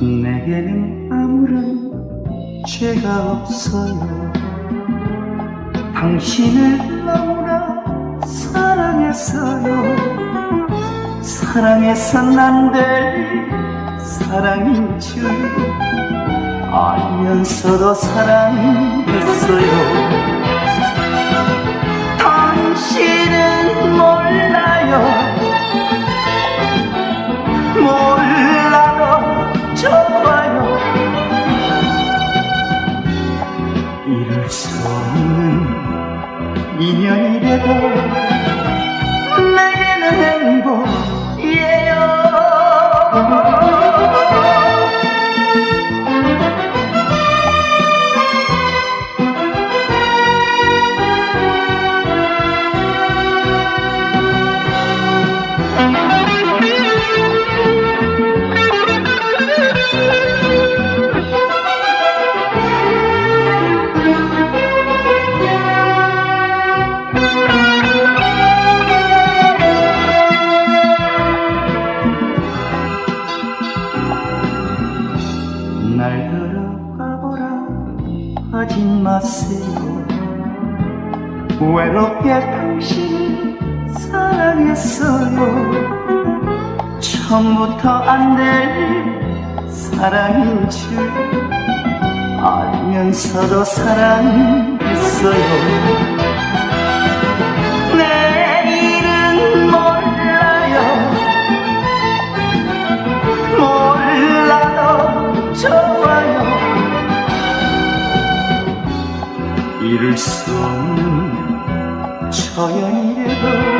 내게는 아무런 죄가 없어요. 당신을 너무나 사랑했어요. 사랑해선 안될 사랑인 줄 알면서도 사랑했어요. 당신은 몰라요. 몰라도 좋아요. 이룰 수 없는 인연이래도 내게는 행복이에요 날 들어가보라. 하지 마세요. 외롭게 당신을 사랑했어요. 처음부터 안 될 사랑인 줄 알면서도 사랑했어요 이룰 수 없는 처연이래도